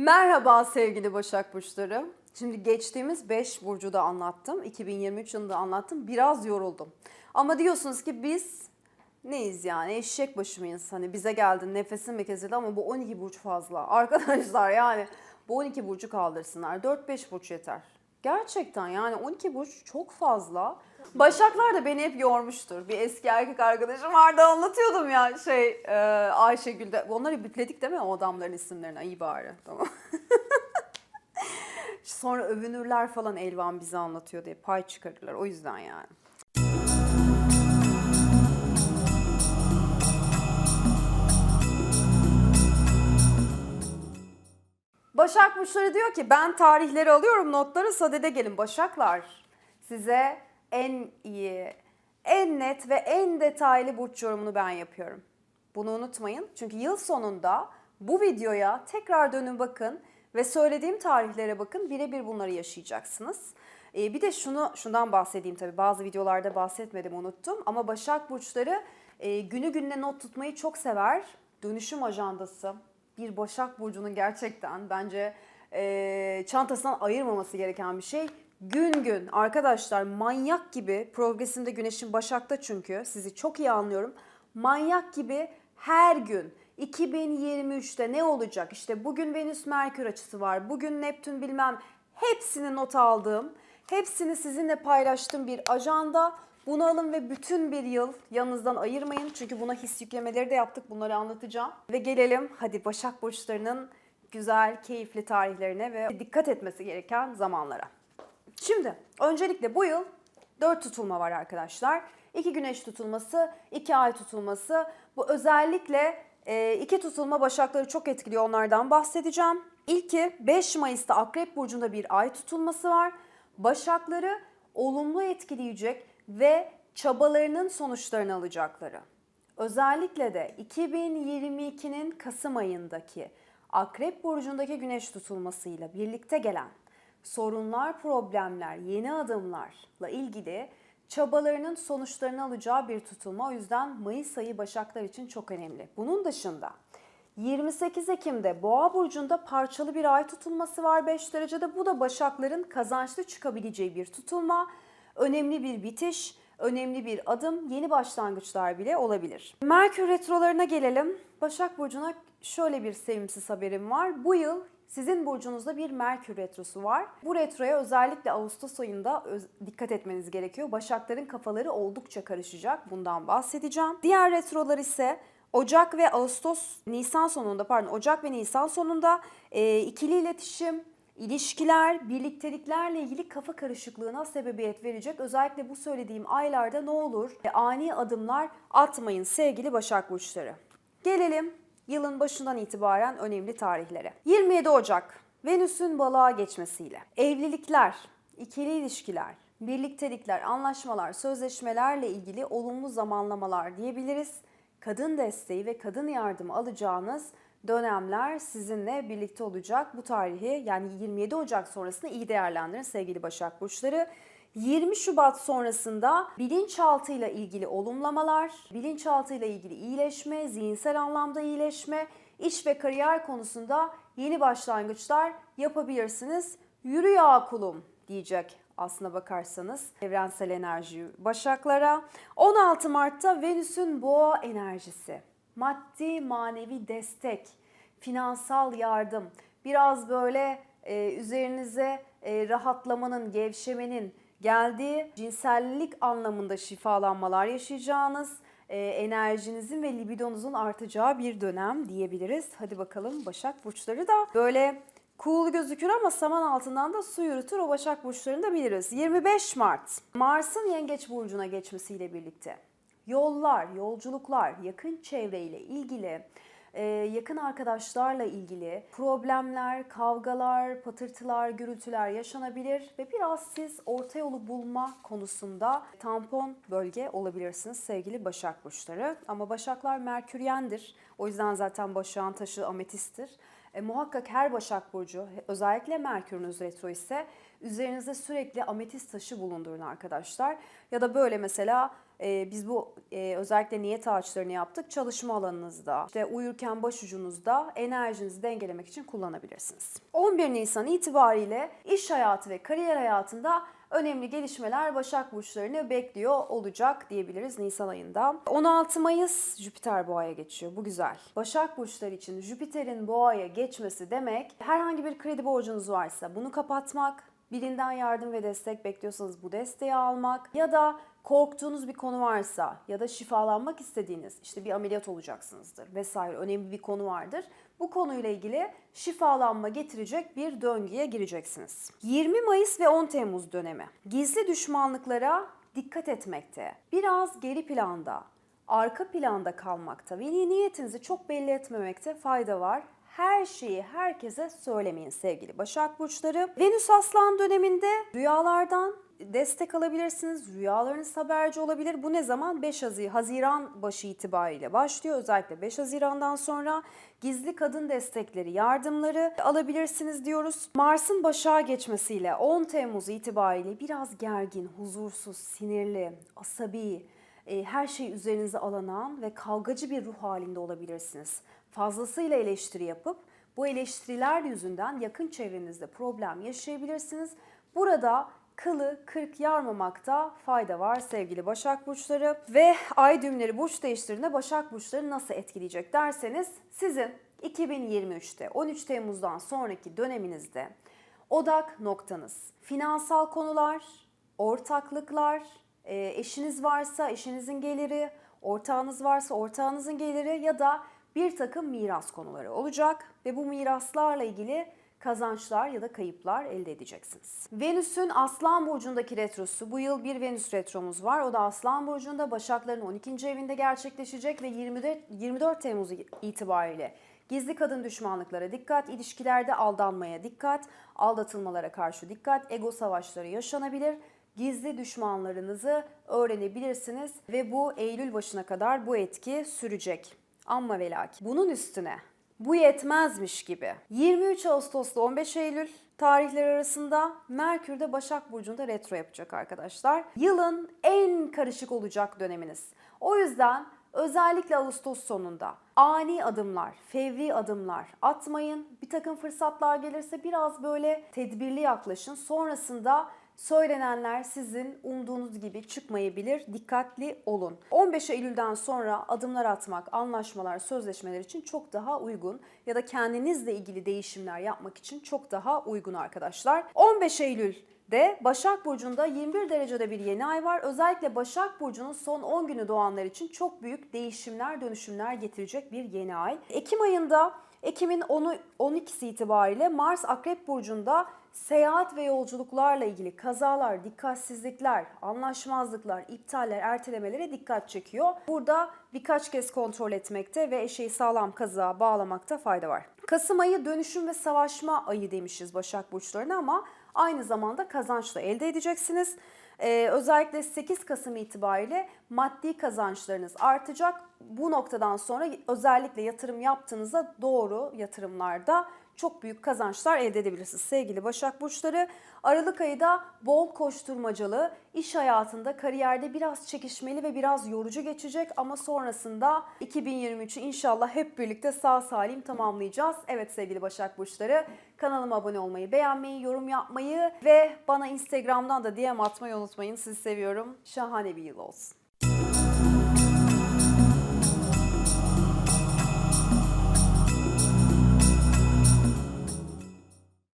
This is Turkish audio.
Merhaba sevgili Başak Burçları. Şimdi geçtiğimiz 5 burcu da anlattım. 2023 yılında anlattım. Biraz yoruldum. Ama diyorsunuz ki biz neyiz yani? Eşek başı mıyız? Hani bize geldi nefesim mi kesildi ama bu 12 burç fazla. Arkadaşlar yani bu 12 burcu kaldırsınlar. 4-5 burç yeter. Gerçekten yani 12 burç çok fazla. Başaklar da beni hep yormuştur. Bir eski erkek arkadaşım vardı anlatıyordum ya şey e, Ayşegül'de. Onları bipledik değil mi o adamların isimlerini? İyi bari tamam. Sonra övünürler falan Elvan bize anlatıyor diye pay çıkarırlar o yüzden yani. Başak Burçları diyor ki ben tarihleri alıyorum notları sadede gelin. Başaklar size en iyi, en net ve en detaylı burç yorumunu ben yapıyorum. Bunu unutmayın çünkü yıl sonunda bu videoya tekrar dönün bakın ve söylediğim tarihlere bakın birebir bunları yaşayacaksınız. Ee, bir de şunu şundan bahsedeyim tabii bazı videolarda bahsetmedim unuttum ama Başak Burçları e, günü gününe not tutmayı çok sever. Dönüşüm ajandası bir Başak Burcu'nun gerçekten bence e, çantasından ayırmaması gereken bir şey. Gün gün arkadaşlar manyak gibi progresinde güneşin Başak'ta çünkü sizi çok iyi anlıyorum. Manyak gibi her gün 2023'te ne olacak? İşte bugün Venüs Merkür açısı var. Bugün Neptün bilmem hepsini not aldığım, hepsini sizinle paylaştığım bir ajanda. Bunu alın ve bütün bir yıl yanınızdan ayırmayın. Çünkü buna his yüklemeleri de yaptık. Bunları anlatacağım. Ve gelelim hadi Başak Burçları'nın güzel, keyifli tarihlerine ve dikkat etmesi gereken zamanlara. Şimdi öncelikle bu yıl 4 tutulma var arkadaşlar. 2 güneş tutulması, 2 ay tutulması. Bu özellikle e, iki tutulma başakları çok etkiliyor onlardan bahsedeceğim. İlki 5 Mayıs'ta Akrep Burcu'nda bir ay tutulması var. Başakları olumlu etkileyecek ve çabalarının sonuçlarını alacakları. Özellikle de 2022'nin Kasım ayındaki Akrep Burcu'ndaki güneş tutulmasıyla birlikte gelen sorunlar, problemler, yeni adımlarla ilgili çabalarının sonuçlarını alacağı bir tutulma. O yüzden Mayıs ayı Başaklar için çok önemli. Bunun dışında 28 Ekim'de Boğa burcunda parçalı bir ay tutulması var 5 derecede. Bu da Başakların kazançlı çıkabileceği bir tutulma. Önemli bir bitiş, önemli bir adım, yeni başlangıçlar bile olabilir. Merkür retrolarına gelelim. Başak burcuna şöyle bir sevimsiz haberim var. Bu yıl sizin burcunuzda bir Merkür retrosu var. Bu retroya özellikle Ağustos ayında dikkat etmeniz gerekiyor. Başakların kafaları oldukça karışacak. Bundan bahsedeceğim. Diğer retrolar ise Ocak ve Ağustos, Nisan sonunda pardon Ocak ve Nisan sonunda e, ikili iletişim, ilişkiler, birlikteliklerle ilgili kafa karışıklığına sebebiyet verecek. Özellikle bu söylediğim aylarda ne olur e, ani adımlar atmayın sevgili Başak Burçları. Gelelim yılın başından itibaren önemli tarihlere. 27 Ocak Venüs'ün balığa geçmesiyle evlilikler, ikili ilişkiler, birliktelikler, anlaşmalar, sözleşmelerle ilgili olumlu zamanlamalar diyebiliriz. Kadın desteği ve kadın yardımı alacağınız dönemler sizinle birlikte olacak. Bu tarihi yani 27 Ocak sonrasında iyi değerlendirin sevgili Başak Burçları. 20 Şubat sonrasında bilinçaltıyla ilgili olumlamalar, bilinçaltıyla ilgili iyileşme, zihinsel anlamda iyileşme, iş ve kariyer konusunda yeni başlangıçlar yapabilirsiniz. Yürü ya kulum diyecek aslına bakarsanız evrensel enerji başaklara. 16 Mart'ta Venüs'ün boğa enerjisi, maddi manevi destek, finansal yardım, biraz böyle e, üzerinize e, rahatlamanın, gevşemenin geldiği cinsellik anlamında şifalanmalar yaşayacağınız, e, enerjinizin ve libidonuzun artacağı bir dönem diyebiliriz. Hadi bakalım Başak Burçları da böyle cool gözükür ama saman altından da su yürütür. O Başak Burçlarını da biliriz. 25 Mart Mars'ın Yengeç Burcu'na geçmesiyle birlikte yollar, yolculuklar, yakın çevreyle ilgili, e, yakın arkadaşlarla ilgili problemler, kavgalar, patırtılar, gürültüler yaşanabilir ve biraz siz orta yolu bulma konusunda tampon bölge olabilirsiniz sevgili Başak Burçları. Ama Başaklar Merküryendir. O yüzden zaten Başak'ın taşı ametistir. E, muhakkak her Başak Burcu özellikle Merkür'ünüz retro ise üzerinizde sürekli ametist taşı bulundurun arkadaşlar. Ya da böyle mesela e, biz bu e, özellikle niyet ağaçlarını yaptık. Çalışma alanınızda, işte uyurken başucunuzda enerjinizi dengelemek için kullanabilirsiniz. 11 Nisan itibariyle iş hayatı ve kariyer hayatında önemli gelişmeler Başak Burçlarını bekliyor olacak diyebiliriz Nisan ayında. 16 Mayıs Jüpiter Boğa'ya geçiyor. Bu güzel. Başak Burçları için Jüpiter'in Boğa'ya geçmesi demek herhangi bir kredi borcunuz varsa bunu kapatmak, birinden yardım ve destek bekliyorsanız bu desteği almak ya da korktuğunuz bir konu varsa ya da şifalanmak istediğiniz işte bir ameliyat olacaksınızdır vesaire önemli bir konu vardır. Bu konuyla ilgili şifalanma getirecek bir döngüye gireceksiniz. 20 Mayıs ve 10 Temmuz dönemi. Gizli düşmanlıklara dikkat etmekte. Biraz geri planda, arka planda kalmakta ve niyetinizi çok belli etmemekte fayda var her şeyi herkese söylemeyin sevgili Başak Burçları. Venüs Aslan döneminde rüyalardan destek alabilirsiniz. Rüyalarınız haberci olabilir. Bu ne zaman? 5 Hazi- Haziran başı itibariyle başlıyor. Özellikle 5 Haziran'dan sonra gizli kadın destekleri, yardımları alabilirsiniz diyoruz. Mars'ın Başak'a geçmesiyle 10 Temmuz itibariyle biraz gergin, huzursuz, sinirli, asabi, her şey üzerinize alınan ve kavgacı bir ruh halinde olabilirsiniz. Fazlasıyla eleştiri yapıp bu eleştiriler yüzünden yakın çevrenizde problem yaşayabilirsiniz. Burada kılı kırk yarmamakta fayda var sevgili Başak Burçları. Ve ay düğümleri burç değiştirdiğinde Başak Burçları nasıl etkileyecek derseniz sizin 2023'te 13 Temmuz'dan sonraki döneminizde odak noktanız finansal konular, ortaklıklar, e, eşiniz varsa eşinizin geliri, ortağınız varsa ortağınızın geliri ya da bir takım miras konuları olacak ve bu miraslarla ilgili kazançlar ya da kayıplar elde edeceksiniz. Venüs'ün Aslan Burcu'ndaki retrosu, bu yıl bir Venüs retromuz var. O da Aslan Burcu'nda Başakların 12. evinde gerçekleşecek ve 24, 24 Temmuz itibariyle Gizli kadın düşmanlıklara dikkat, ilişkilerde aldanmaya dikkat, aldatılmalara karşı dikkat, ego savaşları yaşanabilir gizli düşmanlarınızı öğrenebilirsiniz ve bu Eylül başına kadar bu etki sürecek. Amma ve lakin bunun üstüne bu yetmezmiş gibi 23 Ağustos'ta 15 Eylül tarihleri arasında Merkür de Başak Burcu'nda retro yapacak arkadaşlar. Yılın en karışık olacak döneminiz. O yüzden özellikle Ağustos sonunda ani adımlar, fevri adımlar atmayın. Bir takım fırsatlar gelirse biraz böyle tedbirli yaklaşın. Sonrasında Söylenenler sizin umduğunuz gibi çıkmayabilir. Dikkatli olun. 15 Eylül'den sonra adımlar atmak, anlaşmalar, sözleşmeler için çok daha uygun ya da kendinizle ilgili değişimler yapmak için çok daha uygun arkadaşlar. 15 Eylül de Başak Burcu'nda 21 derecede bir yeni ay var. Özellikle Başak Burcu'nun son 10 günü doğanlar için çok büyük değişimler, dönüşümler getirecek bir yeni ay. Ekim ayında Ekim'in 10'u 12'si itibariyle Mars Akrep Burcu'nda seyahat ve yolculuklarla ilgili kazalar, dikkatsizlikler, anlaşmazlıklar, iptaller, ertelemelere dikkat çekiyor. Burada birkaç kez kontrol etmekte ve eşeği sağlam kazığa bağlamakta fayda var. Kasım ayı dönüşüm ve savaşma ayı demişiz Başak Burçlarına ama aynı zamanda kazançla elde edeceksiniz. Ee, özellikle 8 Kasım itibariyle maddi kazançlarınız artacak. Bu noktadan sonra özellikle yatırım yaptığınızda doğru yatırımlarda çok büyük kazançlar elde edebilirsiniz sevgili Başak Burçları. Aralık ayı da bol koşturmacalı, iş hayatında, kariyerde biraz çekişmeli ve biraz yorucu geçecek ama sonrasında 2023'ü inşallah hep birlikte sağ salim tamamlayacağız. Evet sevgili Başak Burçları kanalıma abone olmayı, beğenmeyi, yorum yapmayı ve bana Instagram'dan da DM atmayı unutmayın. Sizi seviyorum. Şahane bir yıl olsun.